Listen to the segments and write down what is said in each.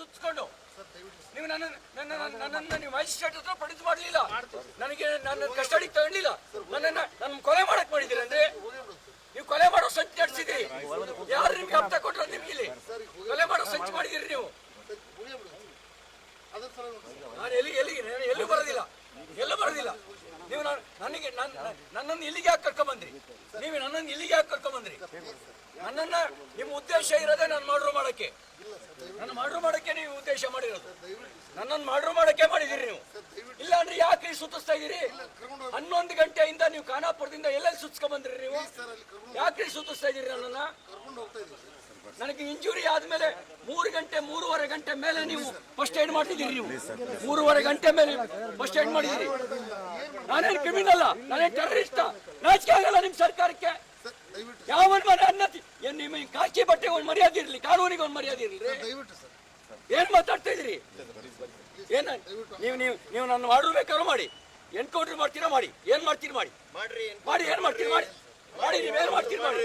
ಸುತ್ತಕೊಂಡು ನೀವು ನನ್ನ ನನ್ನ ನೀವು ಮ್ಯಾಜಿಸ್ಟ್ರೇಟ್ ಹತ್ರ ಪಡಿತು ಮಾಡಲಿಲ್ಲ. ನನಗೆ ನನ್ನ ಕಸ್ಟಡಿಗೆ ತಗೊಂಡಿಲ್ಲ. ನನ್ನನ್ನ ನನ್ನ ಕೊಲೆ ಮಾಡಕ್ ಮಾಡಿದ್ದೀರಿ ಅಂದ್ರೆ ನೀವು ಕೊಲೆ ಮಾಡೋ ಸಂಚು ನಡೆಸಿದ್ರಿ ಯಾರು ನಿಮ್ಗೆ ಹಪ್ತ ಕೊಟ್ರ ನಿಮ್ಗೆ ಇಲ್ಲಿ? ಕೊಲೆ ಮಾಡೋ ಸಂಚು ಮಾಡಿದಿರಿ ನೀವು. ನಾನು ಎಲ್ಲಿ ಎಲ್ಲಿ ಎಲ್ಲೂ ಬರೋದಿಲ್ಲ. ಎಲ್ಲೂ ಬರೋದಿಲ್ಲ. ನೀವು ನಾನು ನನಗೆ ನನ್ನ ನನ್ನನ್ನು ಇಲ್ಲಿಗೆ ಯಾಕೆ ಕರ್ಕೊಂಬಂದ್ರಿ ನೀವು ನನ್ನನ್ನು ಇಲ್ಲಿಗೆ ಯಾಕೆ ಕರ್ಕೊಂಬಂದ್ರಿ ನನ್ನನ್ನ ನಿಮ್ಮ ಉದ್ದೇಶ ಇರೋದೇ ನಾನು ಮಾಡ್ರು ಮಾಡಕ್ಕೆ. ಉದ್ದೇಶ ಮಾಡಿರೋದು. ನನ್ನನ್ನು ಮಾಡ್ರು ಮಾಡೋಕೆ ಮಾಡಿದಿರಿ ನೀವು. ಇಲ್ಲ ಅಂದ್ರೆ ಯಾಕೆ ಸುತ್ತಿಸ್ತಾ ಇದೀರಿ ಹನ್ನೊಂದು ಗಂಟೆಯಿಂದ ನೀವು ಖಾನಾಪುರದಿಂದ ಎಲ್ಲೆಲ್ಲಿ ಸುತ್ಸ್ಕೊಂಡ್ ಬಂದ್ರಿ ನೀವು? ಯಾಕೆ ಸುತ್ತಿಸ್ತಾ ಇದೀರಿ ನನ್ನನ್ನ? ನನಗೆ ಇಂಜುರಿ ಆದ್ಮೇಲೆ ಮೂರು ಗಂಟೆ, ಮೂರುವರೆ ಗಂಟೆ ಮೇಲೆ ನೀವು ಫಸ್ಟ್ ಏಡ್ ಮಾಡ್ತಿದ್ದೀರಿ ನೀವು. ಮೂರುವರೆ ಗಂಟೆ ಮೇಲೆ ಫಸ್ಟ್ ಏಡ್ ಮಾಡಿದ್ದೀರಿ. ನಾನೇನು ಕ್ರಿಮಿನಲ್ ನಾನೇನು ಟೆರರಿಸ್ಟ್ ನಾಚಿಕೆ ಆಗಲ್ಲ ನಿಮ್ ಸರ್ಕಾರಕ್ಕೆ. ಯಾವ ಅನ್ನತಿ? ನಿಮ್ಮ ಕಾಕಿ ಬಟ್ಟೆ ಒಂದು ಮರ್ಯಾದೆ ಇರಲಿ, ಕಾನೂನಿಗೆ ಒಂದು ಮರ್ಯಾದೆ ಇರಲಿ. ಏನ್ ಮಾತಾಡ್ತಾ ಇದ್ರಿ ಏನ ನೀವು ನೀವು ನೀವು ನನ್ನ ಮಾಡಬೇಕಾದ್ರೂ ಮಾಡಿ. ಎನ್ಕೌಂಟರ್ ಮಾಡ್ತೀರಾ ಮಾಡಿ. ಏನ್ ಮಾಡ್ತೀರಿ ಮಾಡಿ? ಮಾಡಿ ಏನ್ ಮಾಡ್ತೀರಿ ಮಾಡಿ? ಮಾಡಿ ನೀವೇನ್ ಮಾಡ್ತೀರಿ ಮಾಡಿ?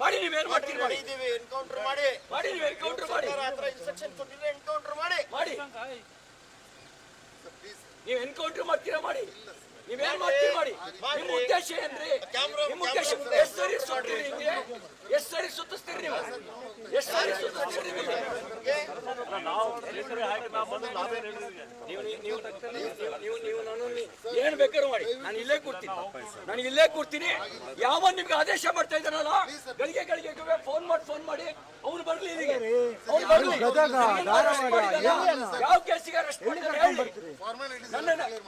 ಮಾಡಿ ನೀವೇನ್ ಮಾಡ್ತೀರಿ ಮಾಡಿ? ಎನ್ಕೌಂಟರ್ ಮಾಡಿ. ಮಾಡಿ ನೀವು ಎನ್ಕೌಂಟರ್ ಮಾಡಿ? ಎನ್ಕೌಂಟರ್ ಮಾಡಿ. ಮಾಡಿ. ನೀವು ಎನ್ಕೌಂಟರ್ ಮಾಡ್ತೀರಾ ಮಾಡಿ? ನೀವೇನ್ ಮಾಡ್ತೀರಿ ಮಾಡಿ? ನಿಮ್ ಉದ್ದೇಶ ಏನ್ರಿ? ನಿಮ್ ಉದ್ದೇಶ ಎಷ್ಟು ಸರಿ ಸುತ್ತೀರಿ ಎಷ್ಟ್ ಎಷ್ಟು ಸರಿ ಸುತ್ತಿಸ್ತೀರಿ ನೀವು ಎಷ್ಟ್ ಸರಿ ಸುತ್ತಿಸ್ತೀರಿ ನೀವು ನೀವು ನೀವು- ನೀವು ನೀವು- ನೀವು ನೀವು ನನ್ನನ್ನು ಏನ್ ಬೇಕಾದ್ರೂ ಮಾಡಿ. ನಾನು ಇಲ್ಲೇ ಕೂರ್ತೀನಿ. ನಾನು ಇಲ್ಲೇ ಕೂರ್ತೀನಿ. ಯಾವ ನಿಮ್ಗೆ ಆದೇಶ ಮಾಡ್ತಾ ಇದ್ದಾನಲ್ಲ ಗಳಿಗೆ ಗಳಿಗೆ ಫೋನ್ ಮಾಡಿ ಫೋನ್ ಮಾಡಿ. ಅವ್ನು ಬರ್ಲಿ ಇಲ್ಲಿಗೆ. ಅವ್ನು ಬರ್ಲಿ? ಯಾವ ಕೇಸಿಗೆ ಅರೆಸ್ಟ್ ಮಾಡಿದಾರೆ? ಹೇಳಿ.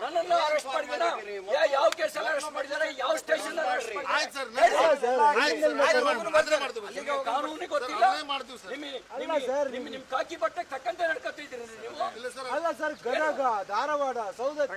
ನನ್ನನ್ನ ಅರೆಸ್ಟ್ ಮಾಡಿದಾರ? ಯಾ- ಯಾವ ಕೇಸಲ್ಲಿ ಅರೆಸ್ಟ್ ಮಾಡಿದಾರೆ? ಯಾವ ಆಯ್ತು ಸರ್ ಗೊತ್ತಿಲ್ಲ. ನಿಮ್ಮ ಕಾಕಿ ಬಟ್ಟೆ ತಕ್ಕಂತೆ ನಡ್ಕೊತಿದ್ದೀರಿ ನೀವು? ಅಲ್ಲ ಸರ್ ಗದಗ ಧಾರವಾಡ ಸೌದತ್ತಿ.